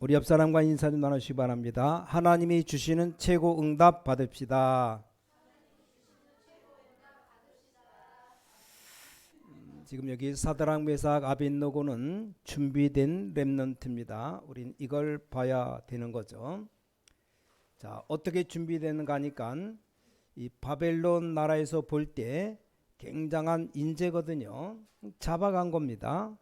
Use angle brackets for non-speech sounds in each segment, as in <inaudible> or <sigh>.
우리 옆 사람과 인사 좀 나누시기 바랍니다. 하나님이 주시는 최고 응답 받읍시다. 음, 지금 여기 사드랑 메삭 아벤노고는 준비된 렘넌트입니다. 우린 이걸 봐야 되는 거죠. 자, 어떻게 준비되는가 하니까 이 바벨론 나라에서 볼 때 굉장한 인재거든요. 잡아간 겁니다.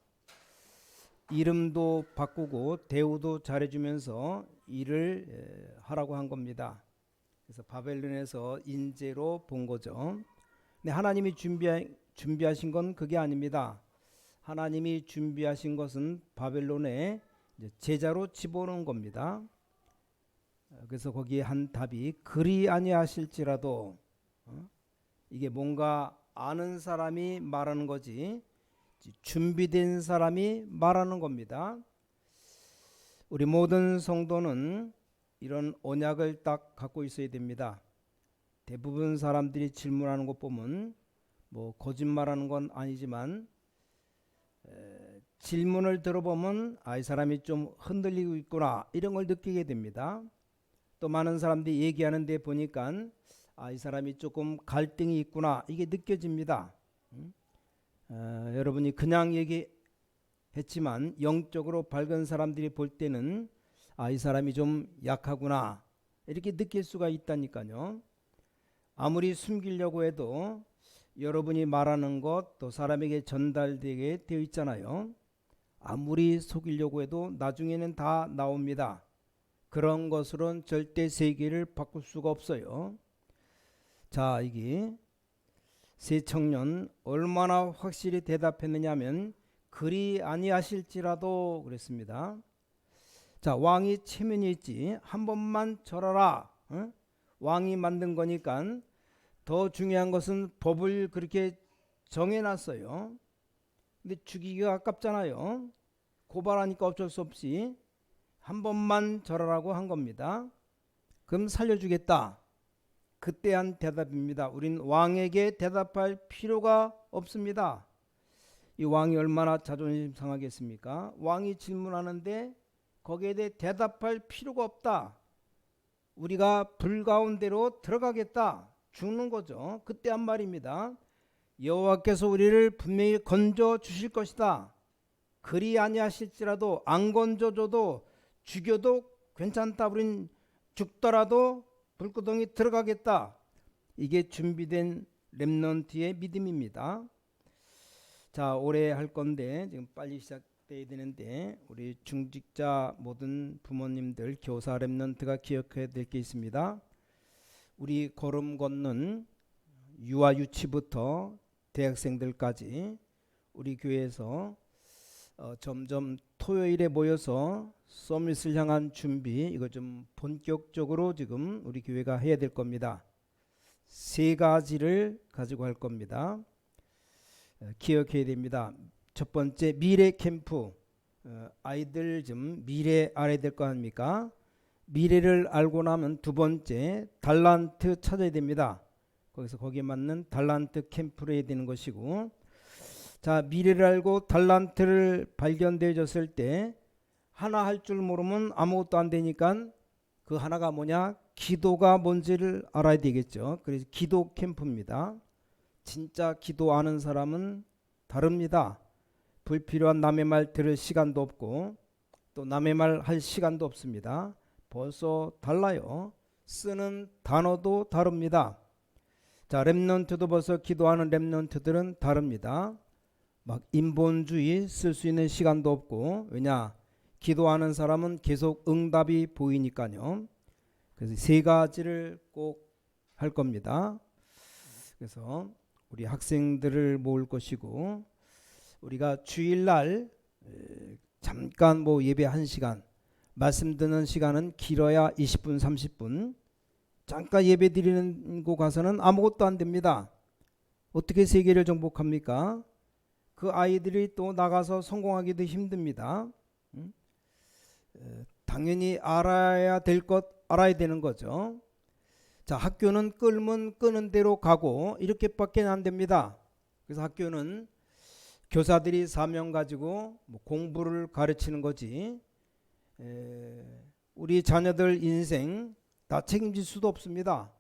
이름도 바꾸고 대우도 잘해주면서 일을 에, 하라고 한 겁니다. 그래서 바벨론에서 인재로 본 거죠. 근데 하나님이 준비하, 준비하신 건 그게 아닙니다. 하나님이 준비하신 것은 바벨론에 제자로 집어넣은 겁니다. 어, 그래서 거기에 한 답이 그리 아니하실지라도 어? 이게 뭔가 아는 사람이 말하는 거지 준비된 사람이 말하는 겁니다. 우리 모든 성도는 이런 언약을 딱 갖고 있어야 됩니다. 대부분 사람들이 질문하는 것 보면 뭐 거짓말하는 건 아니지만 에, 질문을 들어보면 아 이 사람이 좀 흔들리고 있구나 이런 걸 느끼게 됩니다. 또 많은 사람들이 얘기하는데 보니까 아 이 사람이 조금 갈등이 있구나 이게 느껴집니다. 음? 어, 여러분이 그냥 얘기했지만 영적으로 밝은 사람들이 볼 때는 아 이 사람이 좀 약하구나 이렇게 느낄 수가 있다니까요. 아무리 숨기려고 해도 여러분이 말하는 것 또 사람에게 전달되게 되어 있잖아요. 아무리 속이려고 해도 나중에는 다 나옵니다. 그런 것으로는 절대 세계를 바꿀 수가 없어요. 자, 이게 세 청년 얼마나 확실히 대답했느냐면 그리 아니하실지라도 그랬습니다. 자 왕이 체면이 있지 한 번만 절하라. 어? 왕이 만든 거니까 더 중요한 것은 법을 그렇게 정해놨어요. 근데 죽이기가 아깝잖아요. 고발하니까 어쩔 수 없이 한 번만 절하라고 한 겁니다. 그럼 살려주겠다. 그때 한 대답입니다. 우린 왕에게 대답할 필요가 없습니다. 이 왕이 얼마나 자존심 상하겠습니까? 왕이 질문하는데 거기에 대해 대답할 필요가 없다. 우리가 불 가운데로 들어가겠다. 죽는 거죠. 그때 한 말입니다. 여호와께서 우리를 분명히 건져 주실 것이다. 그리 아니하실지라도 안 건져줘도 죽여도 괜찮다. 우린 죽더라도 불구덩이 들어가겠다. 이게 준비된 렘넌트의 믿음입니다. 자, 올해 할 건데 지금 빨리 시작돼야 되는데 우리 중직자 모든 부모님들 교사 렘넌트가 기억해야 될 게 있습니다. 우리 걸음 걷는 유아 유치부터 대학생들까지 우리 교회에서 어, 점점 토요일에 모여서 서밋을 향한 준비 이거 좀 본격적으로 지금 우리 교회가 해야 될 겁니다. 세 가지를 가지고 할 겁니다. 어, 기억해야 됩니다. 첫 번째 미래 캠프 어, 아이들 좀 미래 알아야 될 거 아닙니까? 미래를 알고 나면 두 번째 달란트 찾아야 됩니다. 거기서 거기에 맞는 달란트 캠프를 해야 되는 것이고 자 미래를 알고 달란트를 발견되어졌을 때 하나 할 줄 모르면 아무것도 안 되니까 그 하나가 뭐냐 기도가 뭔지를 알아야 되겠죠. 그래서 기도 캠프입니다. 진짜 기도 아는 사람은 다릅니다. 불필요한 남의 말 들을 시간도 없고 또 남의 말 할 시간도 없습니다. 벌써 달라요. 쓰는 단어도 다릅니다. 자, 렘넌트도 벌써 기도하는 렘넌트들은 다릅니다. 막 인본주의 쓸 수 있는 시간도 없고 왜냐 기도하는 사람은 계속 응답이 보이니까요. 그래서 세 가지를 꼭 할 겁니다. 그래서 우리 학생들을 모을 것이고 우리가 주일날 에, 잠깐 뭐 예배 한 시간 말씀 듣는 시간은 길어야 20분 30분 잠깐 예배 드리는 곳 가서는 아무것도 안 됩니다. 어떻게 세계를 정복합니까? 그 아이들이 또 나가서 성공하기도 힘듭니다. 음? 에, 당연히 알아야 될 것 알아야 되는 거죠. 자, 학교는 끌면 끄는 대로 가고 이렇게밖에 안 됩니다. 그래서 학교는 교사들이 사명 가지고 뭐 공부를 가르치는 거지 에, 우리 자녀들 인생 다 책임질 수도 없습니다.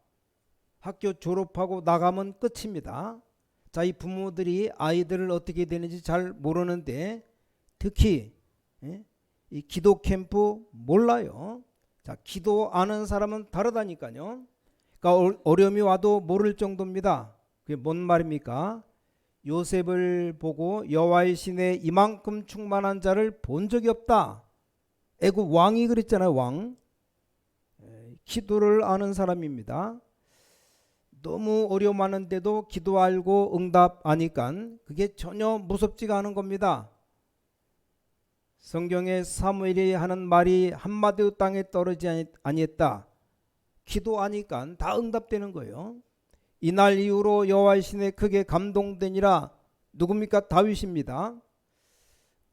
학교 졸업하고 나가면 끝입니다. 자, 이 부모들이 아이들을 어떻게 되는지 잘 모르는데 특히 예? 이 기도 캠프 몰라요. 자, 기도 아는 사람은 다르다니까요. 그러니까 어- 어려움이 와도 모를 정도입니다. 그게 뭔 말입니까? 요셉을 보고 여호와의 신에 이만큼 충만한 자를 본 적이 없다. 애국 왕이 그랬잖아요, 왕. 에, 기도를 아는 사람입니다. 너무 어려움 많은데도 기도 알고 응답 아니까 그게 전혀 무섭지가 않은 겁니다. 성경에 사무엘이 하는 말이 한마디도 땅에 떨어지지 아니- 아니했다. 기도하니까 다 응답되는 거예요. 이날 이후로 여호와의 신에 크게 감동되니라 누굽니까 다윗입니다.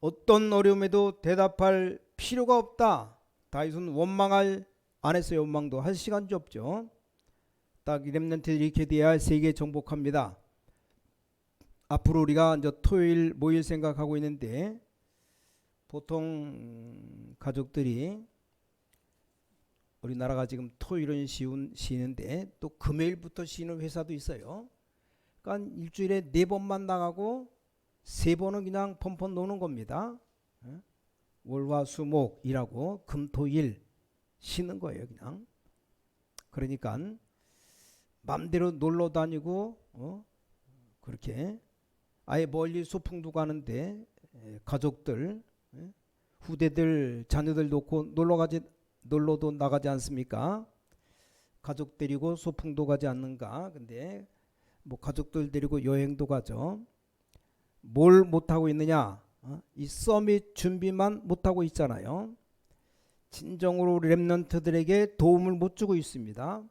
어떤 어려움에도 대답할 필요가 없다. 다윗은 원망할 안 했어요. 원망도 할 시간이 없죠. 딱 렘넌트 이렇게 돼야 세계 정복합니다. 앞으로 우리가 이제 토요일 모일 생각하고 있는데 보통 가족들이 우리나라가 지금 토요일은 쉬운, 쉬는데 또 금요일부터 쉬는 회사도 있어요. 그러니까 일주일에 네 번만 나가고 세 번은 그냥 펀펀 노는 겁니다. 예? 월화수목 일하고 금토일 쉬는 거예요, 그냥. 그러니까 맘대로 놀러 다니고 어? 그렇게 아예 멀리 소풍도 가는데 에, 가족들 예? 후대들 자녀들 놓고 놀러 가지 놀러도 나가지 않습니까? 가족 데리고 소풍도 가지 않는가? 근데 뭐 가족들 데리고 여행도 가죠. 뭘 못하고 있느냐? 어? 이 서밋 준비만 못하고 있잖아요. 진정으로 랩런트들에게 도움을 못 주고 있습니다.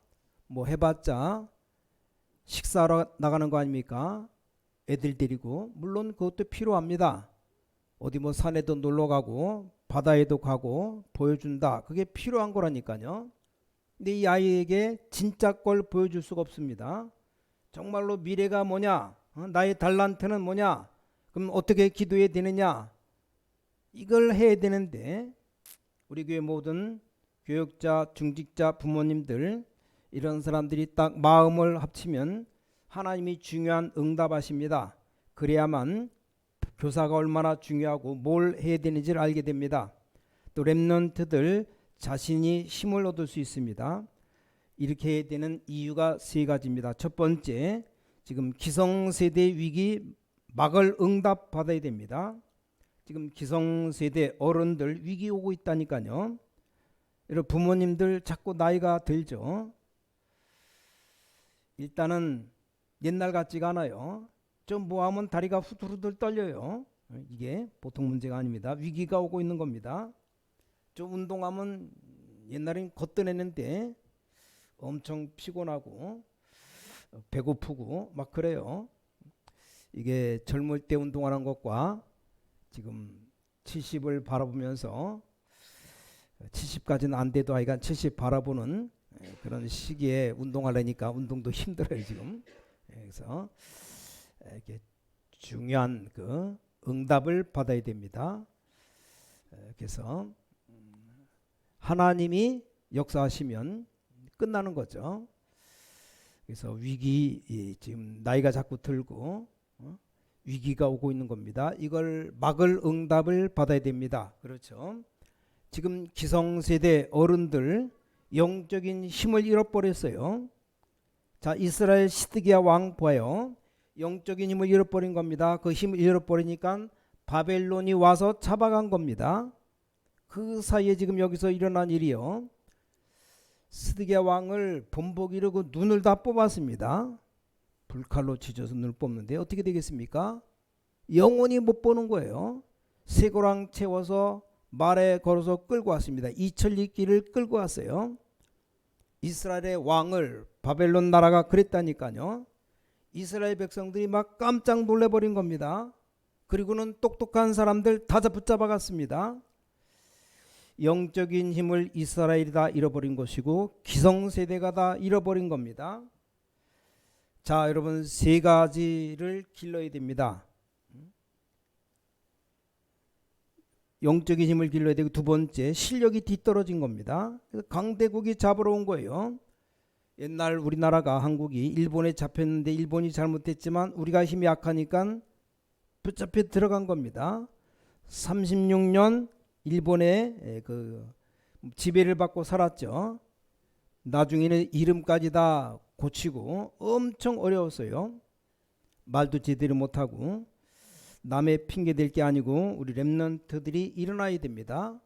뭐 해봤자 식사하러 나가는 거 아닙니까? 애들 데리고 물론 그것도 필요합니다. 어디 뭐 산에도 놀러 가고 바다에도 가고 보여준다. 그게 필요한 거라니까요. 근데 이 아이에게 진짜 걸 보여줄 수가 없습니다. 정말로 미래가 뭐냐? 어? 나의 달란트는 뭐냐? 그럼 어떻게 기도해야 되느냐? 이걸 해야 되는데 우리 교회 모든 교육자, 중직자, 부모님들 이런 사람들이 딱 마음을 합치면 하나님이 중요한 응답하십니다. 그래야만 교사가 얼마나 중요하고 뭘 해야 되는지를 알게 됩니다. 또 렘넌트들 자신이 힘을 얻을 수 있습니다. 이렇게 해야 되는 이유가 세 가지입니다. 첫 번째, 지금 기성세대 위기 막을 응답 받아야 됩니다. 지금 기성세대 어른들 위기 오고 있다니까요. 여러분 부모님들 자꾸 나이가 들죠. 일단은 옛날 같지가 않아요. 좀 뭐하면 다리가 후들후들 떨려요. 이게 보통 문제가 아닙니다. 위기가 오고 있는 겁니다. 좀 운동하면 옛날엔 걷어내는데 엄청 피곤하고 배고프고 막 그래요. 이게 젊을 때 운동하는 것과 지금 70을 바라보면서 70까지는 안 돼도 아이가 70 바라보는 그런 시기에 운동하려니까 운동도 힘들어요 지금. 그래서 이렇게 중요한 그 응답을 받아야 됩니다. 그래서 하나님이 역사하시면 끝나는 거죠. 그래서 위기 이 지금 나이가 자꾸 들고 어? 위기가 오고 있는 겁니다. 이걸 막을 응답을 받아야 됩니다. 그렇죠. 지금 기성세대 어른들 영적인 힘을 잃어버렸어요. 자 이스라엘 시드기야 왕 봐요. 영적인 힘을 잃어버린 겁니다. 그 힘을 잃어버리니까 바벨론이 와서 잡아간 겁니다. 그 사이에 지금 여기서 일어난 일이요. 스드기야 왕을 본복 이르고 눈을 다 뽑았습니다. 불칼로 지져서 눈을 뽑는데 어떻게 되겠습니까? 영원히 못 보는 거예요. 쇠고랑 채워서 말에 걸어서 끌고 왔습니다. 이천리길을 끌고 왔어요. 이스라엘의 왕을 바벨론 나라가 그랬다니까요. 이스라엘 백성들이 막 깜짝 놀래버린 겁니다. 그리고는 똑똑한 사람들 다 붙잡아 갔습니다. 영적인 힘을 이스라엘이 다 잃어버린 것이고 기성세대가 다 잃어버린 겁니다. 자, 여러분 세 가지를 길러야 됩니다. 영적인 힘을 길러야 되고 두 번째 실력이 뒤떨어진 겁니다. 강대국이 잡으러 온 거예요. 옛날 우리나라가 한국이 일본에 잡혔는데 일본이 잘못했지만 우리가 힘이 약하니까 붙잡혀 들어간 겁니다. 36년 일본의 그 지배를 받고 살았죠. 나중에는 이름까지 다 고치고 엄청 어려웠어요. 말도 제대로 못하고 남의 핑계 댈 게 아니고 우리 랩런트들이 일어나야 됩니다.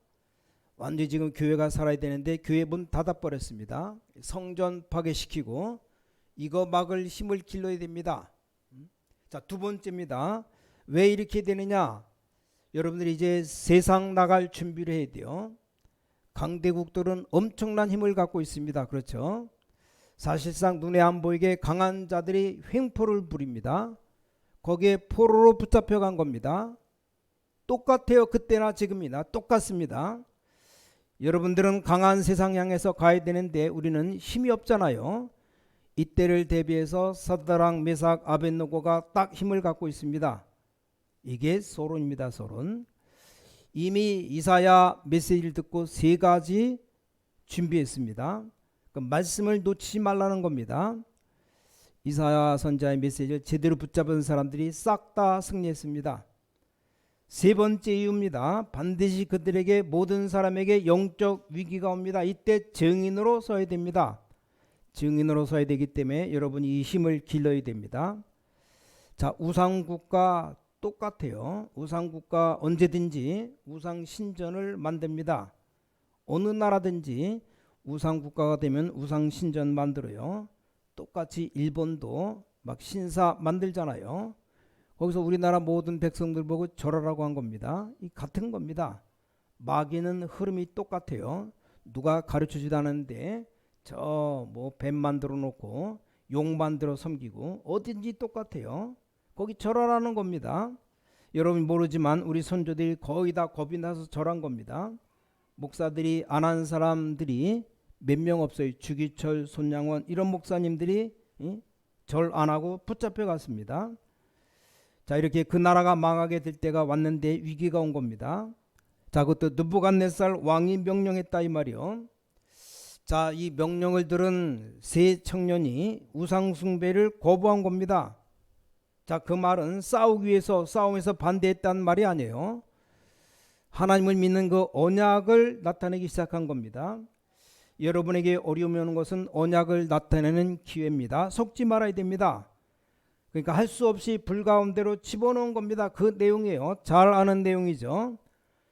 완전히 지금 교회가 살아야 되는데 교회 문 닫아 버렸습니다. 성전 파괴시키고 이거 막을 힘을 길러야 됩니다. 자, 두 번째입니다. 왜 이렇게 되느냐? 여러분들이 이제 세상 나갈 준비를 해야 돼요. 강대국들은 엄청난 힘을 갖고 있습니다. 그렇죠? 사실상 눈에 안 보이게 강한 자들이 횡포를 부립니다. 거기에 포로로 붙잡혀 간 겁니다. 똑같아요. 그때나 지금이나 똑같습니다. 여러분들은 강한 세상 향해서 가야 되는데 우리는 힘이 없잖아요. 이때를 대비해서 사드랑 메삭 아벤노고가 딱 힘을 갖고 있습니다. 이게 소론입니다. 소론. 이미 이사야 메시지를 듣고 세 가지 준비했습니다. 그 말씀을 놓치지 말라는 겁니다. 이사야 선자의 메시지를 제대로 붙잡은 사람들이 싹 다 승리했습니다. 세 번째 이유입니다. 반드시 그들에게 모든 사람에게 영적 위기가 옵니다. 이때 증인으로 서야 됩니다. 증인으로 서야 되기 때문에 여러분이 이 힘을 길러야 됩니다. 자, 우상국가 똑같아요. 우상국가 언제든지 우상 신전을 만듭니다. 어느 나라든지 우상국가가 되면 우상 신전 만들어요. 똑같이 일본도 막 신사 만들잖아요. 거기서 우리나라 모든 백성들 보고 절하라고 한 겁니다. 이 같은 겁니다. 마귀는 흐름이 똑같아요. 누가 가르쳐주지도 않는데 저 뭐 뱀 만들어 놓고 용 만들어 섬기고 어딘지 똑같아요. 거기 절하라는 겁니다. 여러분 모르지만 우리 선조들이 거의 다 겁이 나서 절한 겁니다. 목사들이 안 한 사람들이 몇 명 없어요. 주기철, 손양원 이런 목사님들이 절 안 하고 붙잡혀 갔습니다. 자 이렇게 그 나라가 망하게 될 때가 왔는데 위기가 온 겁니다. 자 그것도 느부갓네살 왕이 명령했다 이 말이요. 자 이 명령을 들은 세 청년이 우상 숭배를 거부한 겁니다. 자 그 말은 싸우기 위해서 싸움에서 반대했다는 말이 아니에요. 하나님을 믿는 그 언약을 나타내기 시작한 겁니다. 여러분에게 어려움이 오는 것은 언약을 나타내는 기회입니다. 속지 말아야 됩니다. 그러니까 할 수 없이 불가운데로 집어넣은 겁니다. 그 내용이에요. 잘 아는 내용이죠.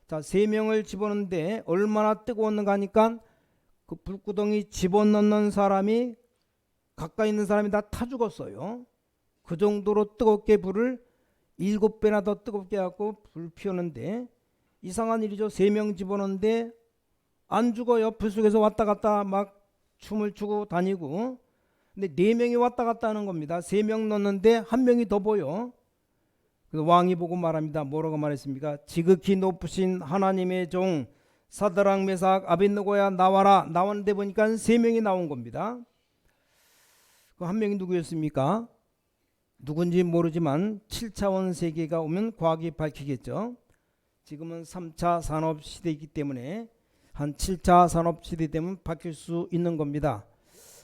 자, 세 명을 집어넣는데 얼마나 뜨거웠는가 하니까 그 불구덩이 집어넣는 사람이 가까이 있는 사람이 다 타 죽었어요. 그 정도로 뜨겁게 불을 일곱 배나 더 뜨겁게 갖고 불 피우는데 이상한 일이죠. 세 명 집어넣는데 안 죽어요. 불 속에서 왔다 갔다 막 춤을 추고 다니고 근데 네 명이 왔다 갔다 하는 겁니다. 세 명 넣는데 한 명이 더 보여. 그래서 왕이 보고 말합니다. 뭐라고 말했습니까? 지극히 높으신 하나님의 종 사드랑 메삭 아벤노고야 나와라. 나왔는데 보니까 세 명이 나온 겁니다. 그 한 명이 누구였습니까? 누군지 모르지만 7차원 세계가 오면 과학이 밝히겠죠. 지금은 3차 산업 시대이기 때문에 한 7차 산업 시대 되면 밝힐 수 있는 겁니다.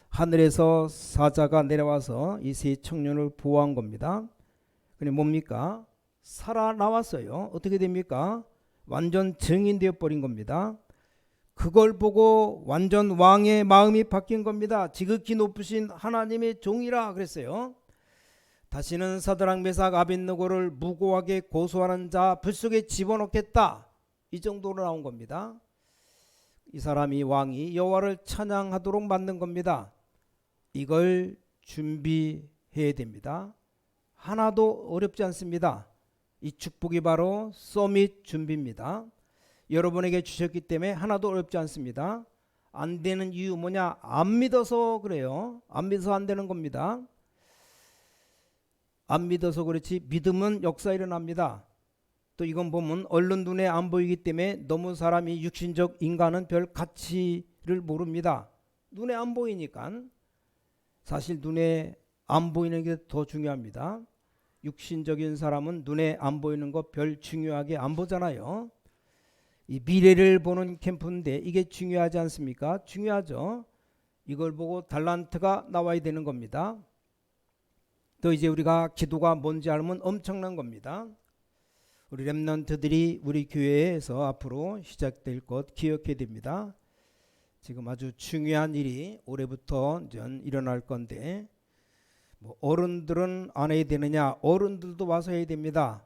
하늘에서 사자가 내려와서 이 세 청년을 보호한 겁니다. 근데 뭡니까? 살아나왔어요. 어떻게 됩니까? 완전 증인되어 버린 겁니다. 그걸 보고 완전 왕의 마음이 바뀐 겁니다. 지극히 높으신 하나님의 종이라 그랬어요. 다시는 사드랑 메삭 아벤노고를 무고하게 고소하는 자 불속에 집어넣겠다. 이 정도로 나온 겁니다. 이 사람이 왕이 여호와를 찬양하도록 만든 겁니다. 이걸 준비해야 됩니다. 하나도 어렵지 않습니다. 이 축복이 바로 서밋 준비입니다. 여러분에게 주셨기 때문에 하나도 어렵지 않습니다. 안 되는 이유 뭐냐? 안 믿어서 그래요. 안 믿어서 안 되는 겁니다. 안 믿어서 그렇지 믿음은 역사 일어납니다. 또 이건 보면 얼른 눈에 안 보이기 때문에 너무 사람이 육신적 인간은 별 가치를 모릅니다. 눈에 안 보이니까 사실 눈에 안 보이는 게 더 중요합니다. 육신적인 사람은 눈에 안 보이는 거 별 중요하게 안 보잖아요. 이 미래를 보는 캠프인데 이게 중요하지 않습니까? 중요하죠. 이걸 보고 달란트가 나와야 되는 겁니다. 또 이제 우리가 기도가 뭔지 알면 엄청난 겁니다. 우리 렘넌트들이 우리 교회에서 앞으로 시작될 것 기억해야 됩니다. 지금 아주 중요한 일이 올해부터 전 일어날 건데 뭐 어른들은 안 해야 되느냐? 어른들도 와서 해야 됩니다.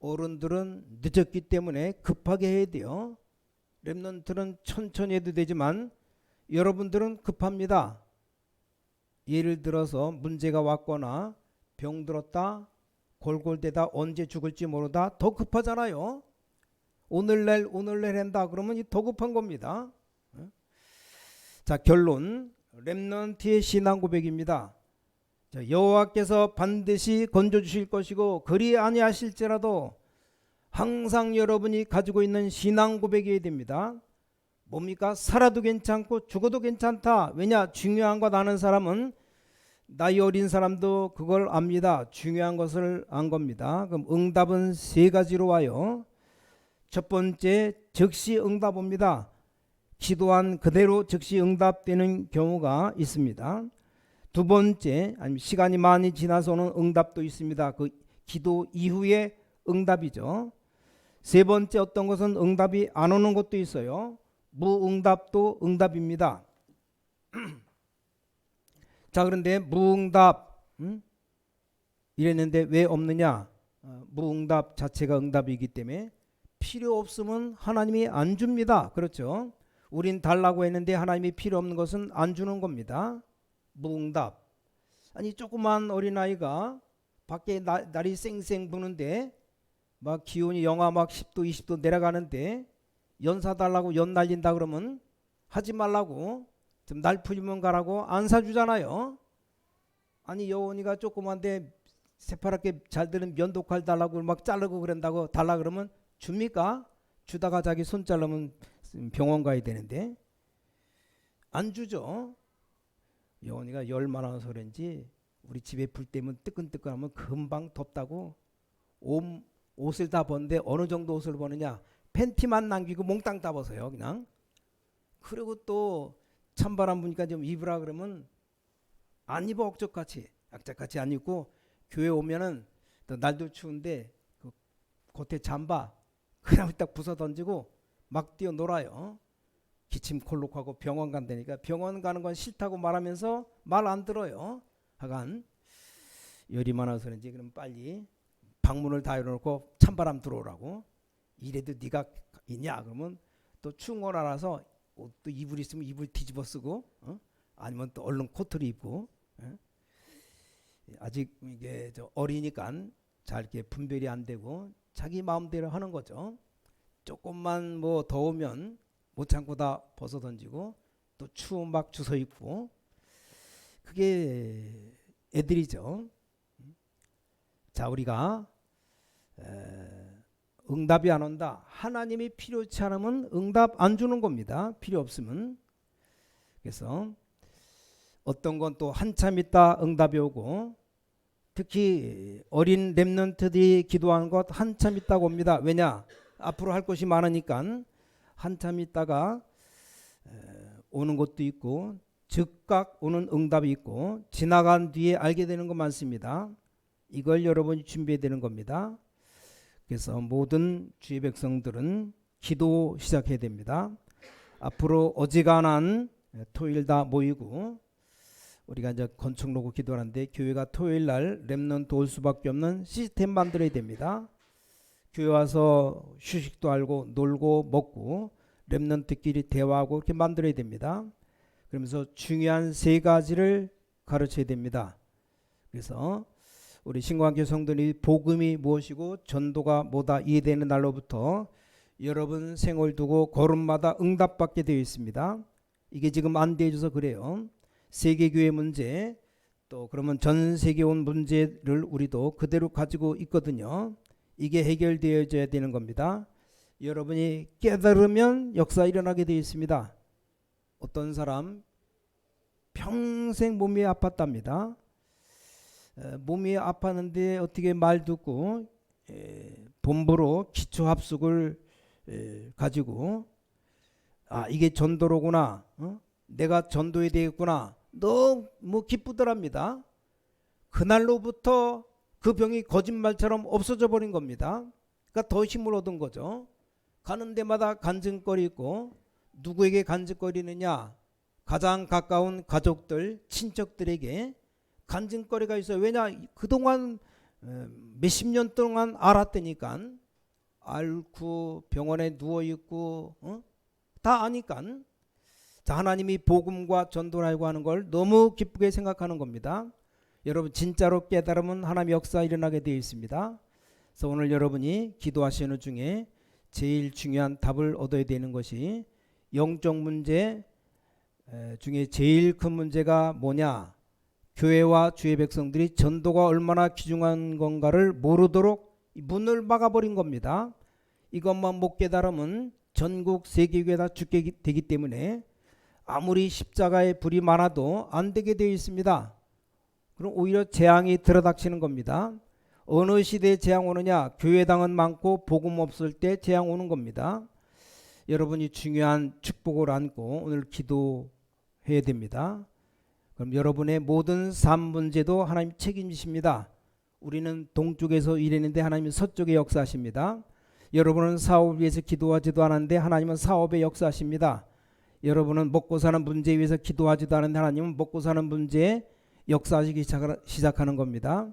어른들은 늦었기 때문에 급하게 해야 돼요. 렘넌트는 천천히 해도 되지만 여러분들은 급합니다. 예를 들어서 문제가 왔거나 병 들었다, 골골대다, 언제 죽을지 모르다 더 급하잖아요. 오늘날 오늘날 한다 그러면 이 더 급한 겁니다. 자 결론 렘넌트의 신앙 고백입니다. 자, 여호와께서 반드시 건져 주실 것이고 그리 아니하실지라도 항상 여러분이 가지고 있는 신앙 고백이어야 됩니다. 뭡니까? 살아도 괜찮고 죽어도 괜찮다. 왜냐? 중요한 것 아는 사람은 나이 어린 사람도 그걸 압니다. 중요한 것을 안 겁니다. 그럼 응답은 세 가지로 와요. 첫 번째 즉시 응답입니다. 기도한 그대로 즉시 응답되는 경우가 있습니다. 두 번째 아니면 시간이 많이 지나서 오는 응답도 있습니다. 그 기도 이후에 응답이죠. 세 번째 어떤 것은 응답이 안 오는 것도 있어요. 무응답도 응답입니다. <clears throat> 자 그런데 무응답 음? 이랬는데 왜 없느냐? 어, 무응답 자체가 응답이기 때문에 필요 없으면 하나님이 안 줍니다. 그렇죠? 우린 달라고 했는데 하나님이 필요 없는 것은 안 주는 겁니다. 무응답. 아니 조그만 어린아이가 밖에 나, 날이 쌩쌩 부는데 막 기온이 영하 막 10도 20도 내려가는데 연사 달라고 연 날린다 그러면 하지 말라고 좀 날 풀리면 가라고 안 사주잖아요. 아니 여원이가 조그만데 새파랗게 잘 되는 면도칼 달라고 막 자르고 그런다고 달라 그러면 줍니까? 주다가 자기 손 자르면 병원 가야 되는데 안 주죠. 여원이가 열 많아서 그런지 우리 집에 불 때면 뜨끈뜨끈하면 금방 덥다고 옷, 옷을 다 벗는데 어느 정도 옷을 벗느냐 팬티만 남기고 몽땅 다 벗어요 그냥 그리고 또 찬바람 부니까 좀 입으라 그러면 안 입어 억적같이 악착같이 안 입고 교회 오면은 또 날도 추운데 그 겉에 잠바 그냥 딱 부숴 던지고 막 뛰어 놀아요. 기침 콜록하고 병원 간다니까 병원 가는 건 싫다고 말하면서 말 안 들어요. 하간 열이 많아서 그런지 그럼 빨리 방문을 다 열어놓고 찬바람 들어오라고 이래도 네가 있냐 그러면 또걸 알아서 옷도 이불 있으면 이불 뒤집어 쓰고 어? 아니면 또 얼른 코트를 입고 예? 아직 이게 저 어리니까 잘 이렇게 분별이 안 되고 자기 마음대로 하는 거죠. 조금만 뭐 더우면 못 참고 다 벗어 던지고 또 추운 막 주워 입고 그게 애들이죠. 자 우리가 에, 응답이 안 온다. 하나님이 필요치 않으면 응답 안 주는 겁니다. 필요 없으면 그래서 어떤 건 또 한참 있다 응답이 오고 특히 어린 렘넌트들이 기도하는 것 한참 있다고 옵니다. 왜냐? 앞으로 할 것이 많으니까 한참 있다가 에, 오는 것도 있고 즉각 오는 응답이 있고 지나간 뒤에 알게 되는 것 많습니다. 이걸 여러분이 준비해야 되는 겁니다. 그래서 모든 주의 백성들은 기도 시작해야 됩니다. 앞으로 어지간한 토요일 다 모이고 우리가 이제 건축 놓고 기도하는데 교회가 토요일 날 렘넌트 올 수밖에 없는 시스템 만들어야 됩니다. 교회 와서 휴식도 알고 놀고 먹고 렘넌트끼리 대화하고 이렇게 만들어야 됩니다. 그러면서 중요한 세 가지를 가르쳐야 됩니다. 그래서 우리 신광교 성도들이 복음이 무엇이고 전도가 뭐다 이해되는 날로부터 여러분 생을 두고 걸음마다 응답받게 되어 있습니다. 이게 지금 안 되어져서 그래요. 세계교회 문제 또 그러면 전 세계 온 문제를 우리도 그대로 가지고 있거든요. 이게 해결되어져야 되는 겁니다. 여러분이 깨달으면 역사 일어나게 되어 있습니다. 어떤 사람 평생 몸이 아팠답니다. 에, 몸이 아팠는데 어떻게 말 듣고 에, 본부로 기초 합숙을 에, 가지고 아 이게 전도로구나. 어? 내가 전도해야 되겠구나. 너무 기쁘더랍니다. 그날로부터 그 병이 거짓말처럼 없어져 버린 겁니다. 그러니까 더 힘을 얻은 거죠. 가는 데마다 간증거리 있고 누구에게 간증거리느냐? 가장 가까운 가족들, 친척들에게 간증거리가 있어요. 왜냐? 그동안 어, 몇십 년 동안 알았다니까 앓고 병원에 누워 있고 어? 다 아니까 자 하나님이 복음과 전도라고 하는 걸 너무 기쁘게 생각하는 겁니다. 여러분 진짜로 깨달으면 하나님의 역사 일어나게 되어 있습니다. 그래서 오늘 여러분이 기도하시는 중에 제일 중요한 답을 얻어야 되는 것이 영적 문제 에, 중에 제일 큰 문제가 뭐냐? 교회와 주의 백성들이 전도가 얼마나 귀중한 건가를 모르도록 이 문을 막아버린 겁니다. 이것만 못 깨달으면 전국 세계교회 다 죽게 되기 때문에 아무리 십자가의 불이 많아도 안 되게 되어 있습니다. 그럼 오히려 재앙이 들어닥치는 겁니다. 어느 시대에 재앙 오느냐? 교회당은 많고 복음 없을 때 재앙 오는 겁니다. 여러분이 중요한 축복을 안고 오늘 기도해야 됩니다. 그럼 여러분의 모든 삶 문제도 하나님 책임지십니다. 우리는 동쪽에서 일했는데 하나님은 서쪽에 역사하십니다. 여러분은 사업을 위해서 기도하지도 않았는데 하나님은 사업에 역사하십니다. 여러분은 먹고 사는 문제에 위해서 기도하지도 않았는데 하나님은 먹고 사는 문제에 역사하시기 시작하는 겁니다.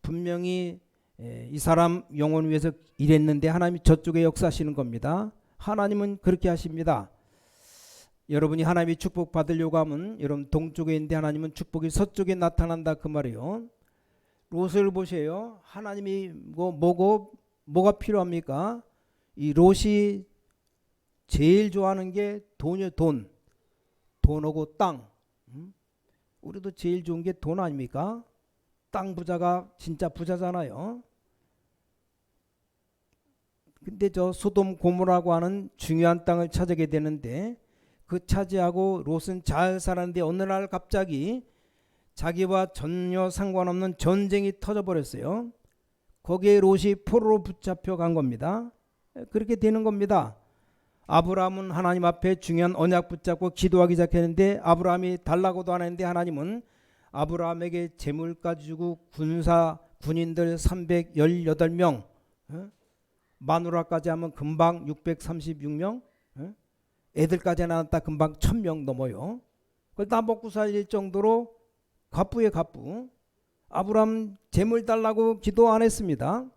분명히 에, 이 사람 영혼 위해서 일했는데 하나님이 저쪽에 역사하시는 겁니다. 하나님은 그렇게 하십니다. 여러분이 하나님이 축복 받으려고 하면 여러분 동쪽에 있는데 하나님은 축복이 서쪽에 나타난다 그 말이에요. 롯을 보세요. 하나님이 뭐 뭐고 뭐가 필요합니까? 이 롯이 제일 좋아하는 게 돈이요 돈. 돈하고 땅. 음? 우리도 제일 좋은 게 돈 아닙니까? 땅 부자가 진짜 부자잖아요. 근데 저 소돔 고모라고 하는 중요한 땅을 차지하게 되는데 그 차지하고 롯은 잘 살았는데 어느 날 갑자기 자기와 전혀 상관없는 전쟁이 터져버렸어요. 거기에 롯이 포로로 붙잡혀 간 겁니다. 그렇게 되는 겁니다. 아브라함은 하나님 앞에 중요한 언약 붙잡고 기도하기 시작했는데 아브라함이 달라고도 안 했는데 하나님은 아브라함에게 재물까지 주고 군사 군인들 318명 어? 마누라까지 하면 금방 636명 어? 애들까지 낳았다 금방 1000명 넘어요. 그걸 다 먹고 살릴 정도로 갑부의 갑부 아브라함 재물 달라고 기도 안 했습니다.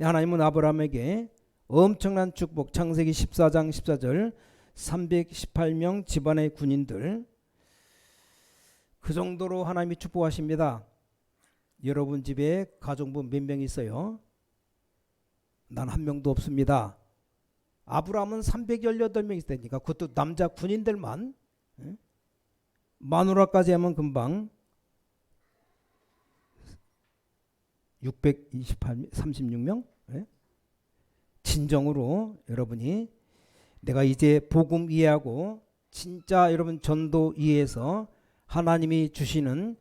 하나님은 아브라함에게 엄청난 축복 창세기 14장 14절 318명 집안의 군인들 그 정도로 하나님이 축복하십니다. 여러분 집에 가정부 몇 명 있어요? 난 한 명도 없습니다. 아브라함은 318명 있다니까 그것도 남자 군인들만 예? 마누라까지 하면 금방 628, 36명 예? 진정으로 여러분이 내가 이제 복음 이해하고 진짜 여러분 전도 이해해서 하나님이 주시는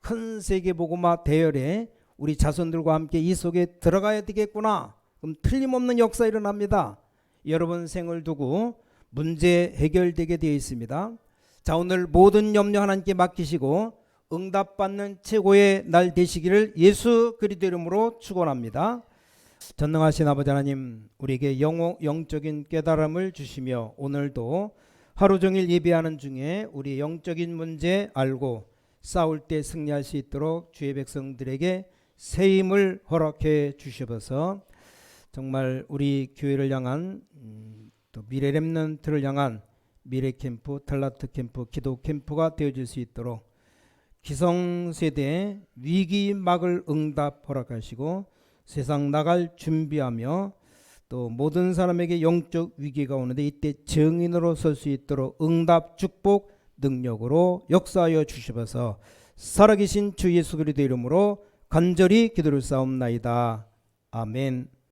큰 세계 복음화 대열에 우리 자손들과 함께 이 속에 들어가야 되겠구나. 그럼 틀림없는 역사 일어납니다. 여러분 생을 두고 문제 해결되게 되어 있습니다. 자 오늘 모든 염려 하나님께 맡기시고 응답받는 최고의 날 되시기를 예수 그리스도 이름으로 축원합니다. 전능하신 아버지 하나님 우리에게 영어, 영적인 깨달음을 주시며 오늘도 하루 종일 예배하는 중에 우리 영적인 문제 알고 싸울 때 승리할 수 있도록 주의 백성들에게 새 힘을 허락해 주시옵소서 정말 우리 교회를 향한 음, 또 미래 랩런트를 향한 미래 캠프, 탈라트 캠프, 기도 캠프가 되어질 수 있도록 기성 세대 위기 막을 응답 허락하시고 세상 나갈 준비하며 또 모든 사람에게 영적 위기가 오는데 이때 증인으로 설 수 있도록 응답 축복 능력으로 역사하여 주시옵소서 살아계신 주 예수 그리스도 이름으로 간절히 기도를 싸움나이다. 아멘.